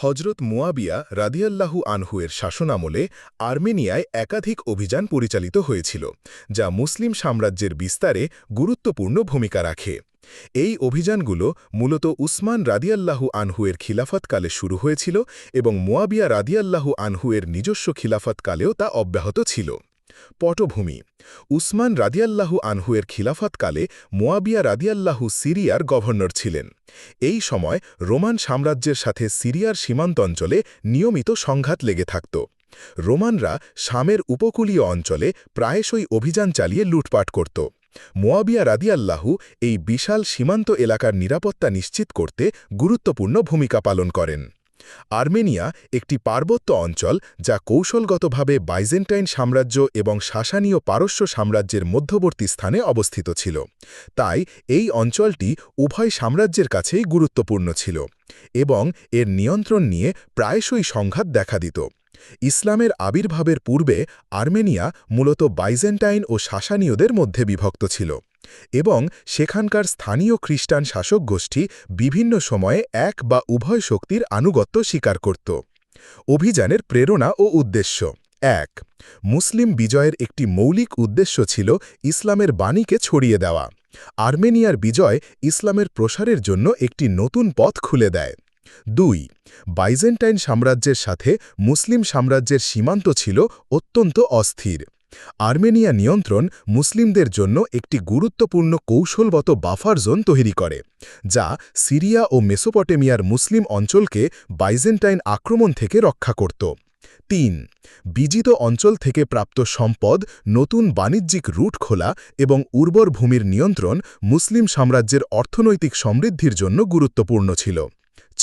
হজরত মুয়াবিয়া রাদিয়াল্লাহু আনহুয়ের শাসনামলে আর্মেনিয়ায় একাধিক অভিযান পরিচালিত হয়েছিল, যা মুসলিম সাম্রাজ্যের বিস্তারে গুরুত্বপূর্ণ ভূমিকা রাখে। এই অভিযানগুলো মূলত উসমান রাদিয়াল্লাহু আনহুয়ের খিলাফতকালে শুরু হয়েছিল এবং মুয়াবিয়া রাদিয়াল্লাহু আনহুয়ের নিজস্ব খিলাফতকালেও তা অব্যাহত ছিল। পটভূমি। উসমান রাদিয়াল্লাহু আনহুয়ের খিলাফতকালে মোয়াবিয়া রাদিয়াল্লাহু সিরিয়ার গভর্নর ছিলেন। এই সময় রোমান সাম্রাজ্যের সাথে সিরিয়ার সীমান্ত অঞ্চলে নিয়মিত সংঘাত লেগে থাকত। রোমানরা শামের উপকূলীয় অঞ্চলে প্রায়শই অভিযান চালিয়ে লুটপাট করত। মোয়াবিয়া রাদিয়াল্লাহু এই বিশাল সীমান্ত এলাকার নিরাপত্তা নিশ্চিত করতে গুরুত্বপূর্ণ ভূমিকা পালন করেন। আর্মেনিয়া একটি পার্বত্য অঞ্চল যা কৌশলগতভাবে বাইজেন্টাইন সাম্রাজ্য এবং শাসানীয় পারস্য সাম্রাজ্যের মধ্যবর্তী স্থানে অবস্থিত ছিল। তাই এই অঞ্চলটি উভয় সাম্রাজ্যের কাছেই গুরুত্বপূর্ণ ছিল এবং এর নিয়ন্ত্রণ নিয়ে প্রায়শই সংঘাত দেখা দিত। ইসলামের আবির্ভাবের পূর্বে আর্মেনিয়া মূলত বাইজেন্টাইন ও শাসানীয়দের মধ্যে বিভক্ত ছিল এবং সেখানকার স্থানীয় খ্রিস্টান শাসক গোষ্ঠী বিভিন্ন সময়ে এক বা উভয় শক্তির আনুগত্য স্বীকার করত। অভিযানের প্রেরণা ও উদ্দেশ্য এক, মুসলিম বিজয়ের একটি মৌলিক উদ্দেশ্য ছিল ইসলামের বাণীকে ছড়িয়ে দেওয়া। আর্মেনিয়ার বিজয় ইসলামের প্রসারের জন্য একটি নতুন পথ খুলে দেয়। দুই, বাইজেন্টাইন সাম্রাজ্যের সাথে মুসলিম সাম্রাজ্যের সীমান্ত ছিল অত্যন্ত অস্থির। আর্মেনিয়া নিয়ন্ত্রণ মুসলিমদের জন্য একটি গুরুত্বপূর্ণ কৌশলগত বাফার জোন তৈরি করে, যা সিরিয়া ও মেসোপটেমিয়ার মুসলিম অঞ্চলকে বাইজেন্টাইন আক্রমণ থেকে রক্ষা করত। তিন, বিজিত অঞ্চল থেকে প্রাপ্ত সম্পদ, নতুন বাণিজ্যিক রুট খোলা এবং উর্বর ভূমির নিয়ন্ত্রণ মুসলিম সাম্রাজ্যের অর্থনৈতিক সমৃদ্ধির জন্য গুরুত্বপূর্ণ ছিল।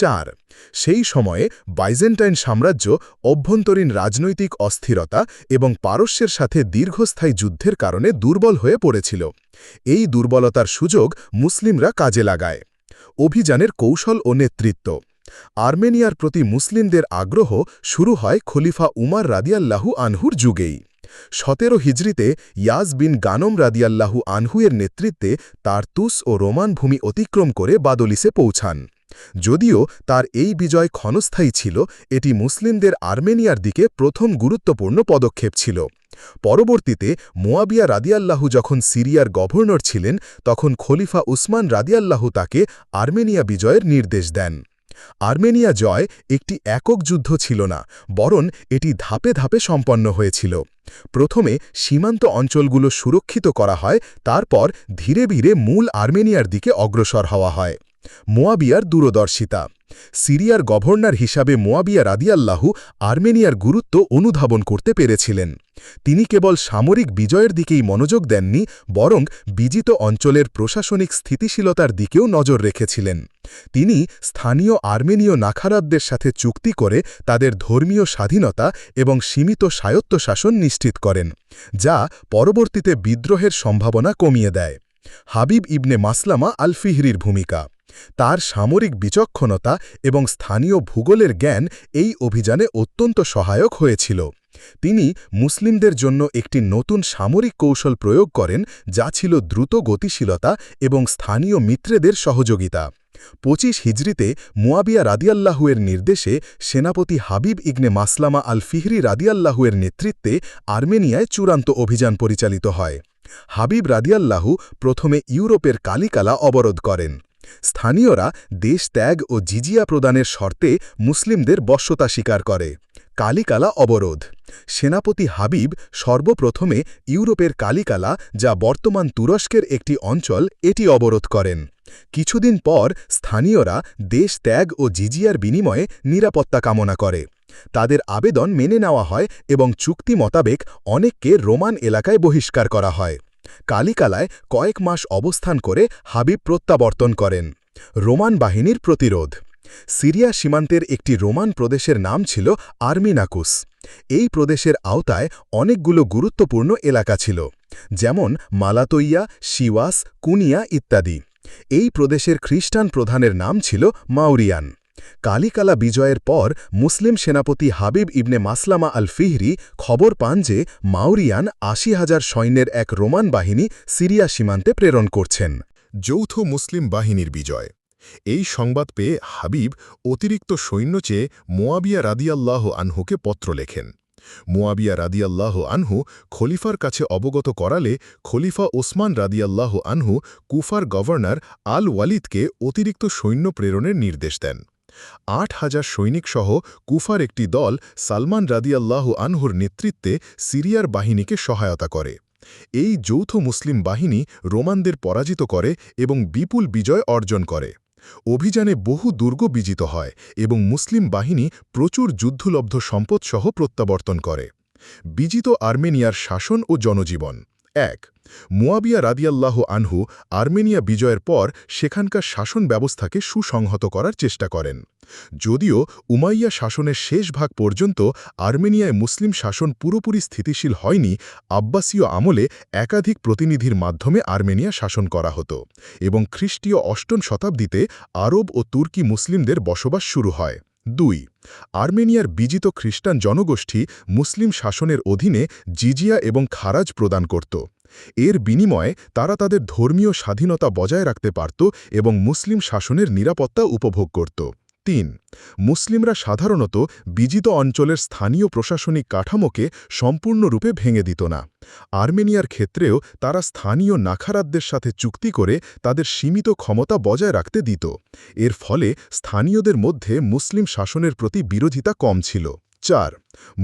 চার। সেই সময়ে বাইজেন্টাইন সাম্রাজ্য অভ্যন্তরীণ রাজনৈতিক অস্থিরতা এবং পারস্যের সাথে দীর্ঘস্থায়ী যুদ্ধের কারণে দুর্বল হয়ে পড়েছিল। এই দুর্বলতার সুযোগ মুসলিমরা কাজে লাগায়। অভিযানের কৌশল ও নেতৃত্ব। আর্মেনিয়ার প্রতি মুসলিমদের আগ্রহ শুরু হয় খলিফা উমার রাদিয়াল্লাহু আনহুর যুগেই। সতেরো হিজড়িতে ইয়াজ বিন গানম রাদিয়াল্লাহু আনহুয়ের নেতৃত্বে তার তুস ও রোমান ভূমি অতিক্রম করে বাদলিসে পৌঁছান। যদিও তার এই বিজয় ক্ষণস্থায়ী ছিল, এটি মুসলিমদের আর্মেনিয়ার দিকে প্রথম গুরুত্বপূর্ণ পদক্ষেপ ছিল। পরবর্তীতে মোয়াবিয়া রাদিয়াল্লাহু যখন সিরিয়ার গভর্নর ছিলেন, তখন খলিফা উসমান রাদিয়াল্লাহু তাকে আর্মেনিয়া বিজয়ের নির্দেশ দেন। আর্মেনিয়া জয় একটি একক যুদ্ধ ছিল না, বরং এটি ধাপে ধাপে সম্পন্ন হয়েছিল। প্রথমে সীমান্ত অঞ্চলগুলো সুরক্ষিত করা হয়, তারপর ধীরে ধীরে মূল আর্মেনিয়ার দিকে অগ্রসর হওয়া হয়। মোয়াবিয়ার দূরদর্শিতা। সিরিয়ার গভর্নর হিসাবে মোয়াবিয়া রাদিয়াল্লাহু আর্মেনিয়ার গুরুত্ব অনুধাবন করতে পেরেছিলেন। তিনি কেবল সামরিক বিজয়ের দিকেই মনোযোগ দেননি, বরং বিজিত অঞ্চলের প্রশাসনিক স্থিতিশীলতার দিকেও নজর রেখেছিলেন। তিনি স্থানীয় আর্মেনীয় নাখারাতদের সাথে চুক্তি করে তাদের ধর্মীয় স্বাধীনতা এবং সীমিত স্বায়ত্তশাসন নিশ্চিত করেন, যা পরবর্তীতে বিদ্রোহের সম্ভাবনা কমিয়ে দেয়। হাবিব ইবনে মাসলামা আলফিহরির ভূমিকা তার সামরিক বিচক্ষণতা এবং স্থানীয় ভূগোলের জ্ঞান এই অভিযানে অত্যন্ত সহায়ক হয়েছিল। তিনি মুসলিমদের জন্য একটি নতুন সামরিক কৌশল প্রয়োগ করেন, যা ছিল দ্রুত গতিশীলতা এবং স্থানীয় মিত্রেদের সহযোগিতা। পঁচিশ হিজড়িতে মুয়াবিয়া রাদিয়াল্লাহুয়ের নির্দেশে সেনাপতি হাবিব ইগনে মাসলামা আল ফিহরি রাদিয়াল্লাহুয়ের নেতৃত্বে আর্মেনিয়ায় চূড়ান্ত অভিযান পরিচালিত হয়। হাবিব রাদিয়াল্লাহু প্রথমে ইউরোপের কালিকালা অবরোধ করেন। স্থানীয়রা দেশ ত্যাগ ও জিজিয়া প্রদানের শর্তে মুসলিমদের বশ্যতা স্বীকার করে। কালিকালা অবরোধ। সেনাপতি হাবিব সর্বপ্রথমে ইউরোপের কালিকালা, যা বর্তমান তুরস্কের একটি অঞ্চল, এটি অবরোধ করেন। কিছুদিন পর স্থানীয়রা দেশ ত্যাগ ও জিজিয়ার বিনিময়ে নিরাপত্তা কামনা করে। তাদের আবেদন মেনে নেওয়া হয় এবং চুক্তি মোতাবেক অনেককে রোমান এলাকায় বহিষ্কার করা হয়। কালিকালায় কয়েক মাস অবস্থান করে হাবিব প্রত্যাবর্তন করেন। রোমান বাহিনীর প্রতিরোধ। সিরিয়া সীমান্তের একটি রোমান প্রদেশের নাম ছিল আর্মিনাকুস। এই প্রদেশের আওতায় অনেকগুলো গুরুত্বপূর্ণ এলাকা ছিল, যেমন মালাতইয়া, শিওয়াস, কুনিয়া ইত্যাদি। এই প্রদেশের খ্রিস্টান প্রধানের নাম ছিল মাউরিয়ান কালিকালা বিজয়ের পর মুসলিম সেনাপতি হাবিব ইবনে মাসলামা আল ফিহরি খবর পান যে মাউরিয়ান আশি হাজার সৈন্যের এক রোমান বাহিনী সিরিয়া সীমান্তে প্রেরণ করছেন। যৌথ মুসলিম বাহিনীর বিজয়। এই সংবাদ পেয়ে হাবিব অতিরিক্ত সৈন্য চেয়ে মোয়াবিয়া রাদিয়াল্লাহ আনহুকে পত্র লেখেন। মোয়াবিয়া রাদিয়াল্লাহ আনহু খলিফার কাছে অবগত করালে খলিফা ওসমান রাদিয়াল্লাহ আনহু কুফার গভর্নর আল ওয়ালিদকে অতিরিক্ত সৈন্য প্রেরণের নির্দেশ দেন। আট হাজার সৈনিকসহ কুফার একটি দল সালমান রাদিয়াল্লাহ আনহুর নেতৃত্বে সিরিয়ার বাহিনীকে সহায়তা করে। এই যৌথ মুসলিম বাহিনী রোমানদের পরাজিত করে এবং বিপুল বিজয় অর্জন করে। অভিযানে বহু দুর্গ বিজিত হয় এবং মুসলিম বাহিনী প্রচুর যুদ্ধলব্ধ সম্পদসহ প্রত্যাবর্তন করে। বিজিত আর্মেনিয়ার শাসন ও জনজীবন এক, মুয়াবিয়া রাদিয়াল্লাহ আনহু আর্মেনিয়া বিজয়ের পর সেখানকার শাসন ব্যবস্থাকে সুসংহত করার চেষ্টা করেন। যদিও উমাইয়া শাসনের শেষ ভাগ পর্যন্ত আর্মেনিয়ায় মুসলিম শাসন পুরোপুরি স্থিতিশীল হয়নি, আব্বাসীয় আমলে একাধিক প্রতিনিধির মাধ্যমে আর্মেনিয়া শাসন করা হতো এবং খ্রিস্টীয় অষ্টম শতাব্দীতে আরব ও তুর্কি মুসলিমদের বসবাস শুরু হয়। দুই, আর্মেনিয়ার বিজিত খ্রিস্টান জনগোষ্ঠী মুসলিম শাসনের অধীনে জিজিয়া এবং খারাজ প্রদান করত। এর বিনিময়ে তারা তাদের ধর্মীয় স্বাধীনতা বজায় রাখতে পারত এবং মুসলিম শাসনের নিরাপত্তা উপভোগ করত। তিন, মুসলিমরা সাধারণত বিজিত অঞ্চলের স্থানীয় প্রশাসনিক কাঠামোকে সম্পূর্ণরূপে ভেঙে দিত না। আর্মেনিয়ার ক্ষেত্রেও তারা স্থানীয় নাখারাতদের সাথে চুক্তি করে তাদের সীমিত ক্ষমতা বজায় রাখতে দিত। এর ফলে স্থানীয়দের মধ্যে মুসলিম শাসনের প্রতি বিরোধিতা কম ছিল। চার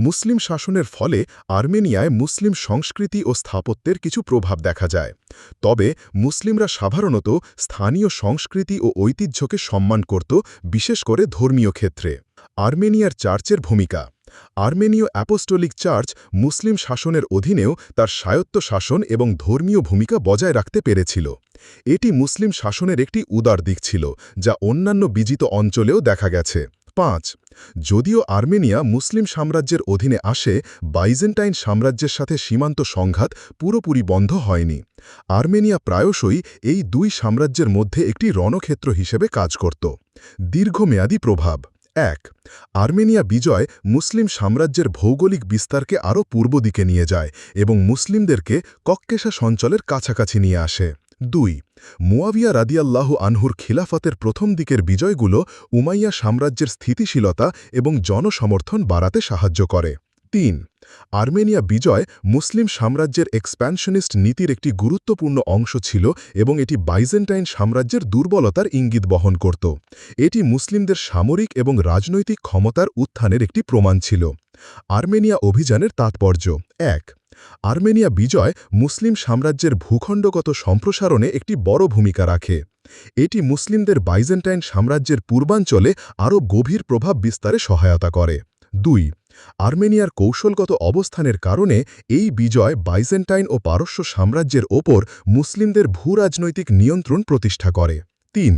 মুসলিম শাসনের ফলে আর্মেনিয়ায় মুসলিম সংস্কৃতি ও স্থাপত্যের কিছু প্রভাব দেখা যায়। তবে মুসলিমরা সাধারণত স্থানীয় সংস্কৃতি ও ঐতিহ্যকে সম্মান করত, বিশেষ করে ধর্মীয় ক্ষেত্রে। আর্মেনিয়ার চার্চের ভূমিকা। আর্মেনীয় অ্যাপোস্টোলিক চার্চ মুসলিম শাসনের অধীনেও তার স্বায়ত্ত শাসন এবং ধর্মীয় ভূমিকা বজায় রাখতে পেরেছিল। এটি মুসলিম শাসনের একটি উদার দিক ছিল, যা অন্যান্য বিজিত অঞ্চলেও দেখা গেছে। পাঁচ। যদিও আর্মেনিয়া মুসলিম সাম্রাজ্যের অধীনে আসে, বাইজেন্টাইন সাম্রাজ্যের সাথে সীমান্ত সংঘাত পুরোপুরি বন্ধ হয়নি। আর্মেনিয়া প্রায়শই এই দুই সাম্রাজ্যের মধ্যে একটি রণক্ষেত্র হিসেবে কাজ করত। দীর্ঘমেয়াদী প্রভাব। এক, আর্মেনিয়া বিজয় মুসলিম সাম্রাজ্যের ভৌগোলিক বিস্তারকে আরও পূর্ব দিকে নিয়ে যায় এবং মুসলিমদেরকে কক্কেশা সঞ্চলের কাছাকাছি নিয়ে আসে। দুই মুয়াবিয়া রাদিয়াল্লাহ আনহুর খিলাফতের প্রথম দিকের বিজয়গুলো উমাইয়া সাম্রাজ্যের স্থিতিশীলতা এবং জনসমর্থন বাড়াতে সাহায্য করে। তিন, আর্মেনিয়া বিজয় মুসলিম সাম্রাজ্যের এক্সপ্যানশনিস্ট নীতির একটি গুরুত্বপূর্ণ অংশ ছিল এবং এটি বাইজেন্টাইন সাম্রাজ্যের দুর্বলতার ইঙ্গিত বহন করত। এটি মুসলিমদের সামরিক এবং রাজনৈতিক ক্ষমতার উত্থানের একটি প্রমাণ ছিল। আর্মেনিয়া অভিযানের তাৎপর্য এক, আর্মেনিয়া বিজয় মুসলিম সাম্রাজ্যের ভূখণ্ডগত সম্প্রসারণে একটি বড় ভূমিকা রাখে। এটি মুসলিমদের বাইজেন্টাইন সাম্রাজ্যের পূর্বাঞ্চলে আরও গভীর প্রভাব বিস্তারে সহায়তা করে। দুই, আর্মেনিয়ার কৌশলগত অবস্থানের কারণে এই বিজয় বাইজেন্টাইন ও পারস্য সাম্রাজ্যের ওপর মুসলিমদের ভূরাজনৈতিক নিয়ন্ত্রণ প্রতিষ্ঠা করে। তিন,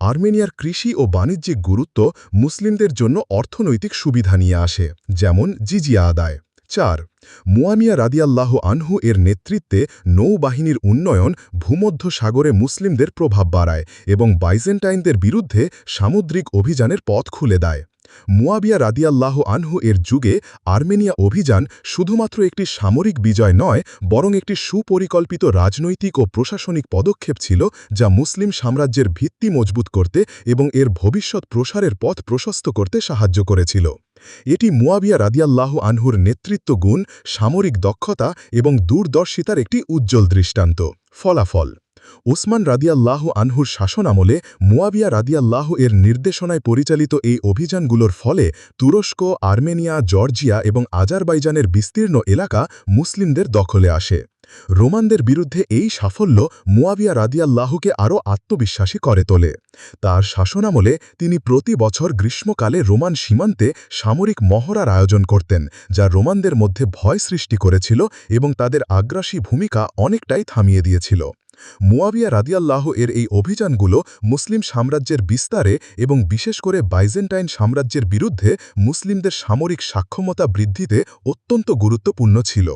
আর্মেনিয়ার কৃষি ও বাণিজ্যিক গুরুত্ব মুসলিমদের জন্য অর্থনৈতিক সুবিধা নিয়ে আসে, যেমন জিজিয়া আদায়। চার, মুয়ামিয়া রাদিয়াল্লাহ আনহু এর নেতৃত্বে নৌবাহিনীর উন্নয়ন ভূমধ্য সাগরে মুসলিমদের প্রভাব বাড়ায় এবং বাইজেন্টাইনদের বিরুদ্ধে সামুদ্রিক অভিযানের পথ খুলে দেয়। মুয়াবিয়া রাদিয়াল্লাহ আনহু এর যুগে আর্মেনিয়া অভিযান শুধুমাত্র একটি সামরিক বিজয় নয়, বরং একটি সুপরিকল্পিত রাজনৈতিক ও প্রশাসনিক পদক্ষেপ ছিল যা মুসলিম সাম্রাজ্যের ভিত্তি মজবুত করতে এবং এর ভবিষ্যৎ প্রসারের পথ প্রশস্ত করতে সাহায্য করেছিল। এটি মুয়াবিয়া রাদিয়াল্লাহ আনহুর নেতৃত্ব গুণ সামরিক দক্ষতা এবং দূরদর্শিতার একটি উজ্জ্বল দৃষ্টান্ত। ফলাফল ওসমান রাদিয়াল্লাহ আনহুর শাসন আমলে মুয়াবিয়া রাদিয়াল্লাহ এর নির্দেশনায় পরিচালিত এই অভিযানগুলোর ফলে তুরস্ক, আর্মেনিয়া, জর্জিয়া এবং আজারবাইজানের বিস্তীর্ণ এলাকা মুসলিমদের দখলে আসে। রোমানদের বিরুদ্ধে এই সাফল্য মুয়াবিয়া রাদিয়াল্লাহুকে আরও আত্মবিশ্বাসী করে তোলে। তার শাসনামলে তিনি প্রতি বছর গ্রীষ্মকালে রোমান সীমান্তে সামরিক মহড়ার আয়োজন করতেন, যা রোমানদের মধ্যে ভয় সৃষ্টি করেছিল এবং তাদের আগ্রাসী ভূমিকা অনেকটাই থামিয়ে দিয়েছিল। মুয়াবিয়া রাদিয়াল্লাহ এর এই অভিযানগুলো মুসলিম সাম্রাজ্যের বিস্তারে এবং বিশেষ করে বাইজেন্টাইন সাম্রাজ্যের বিরুদ্ধে মুসলিমদের সামরিক সাক্ষমতা বৃদ্ধিতে অত্যন্ত গুরুত্বপূর্ণ ছিল।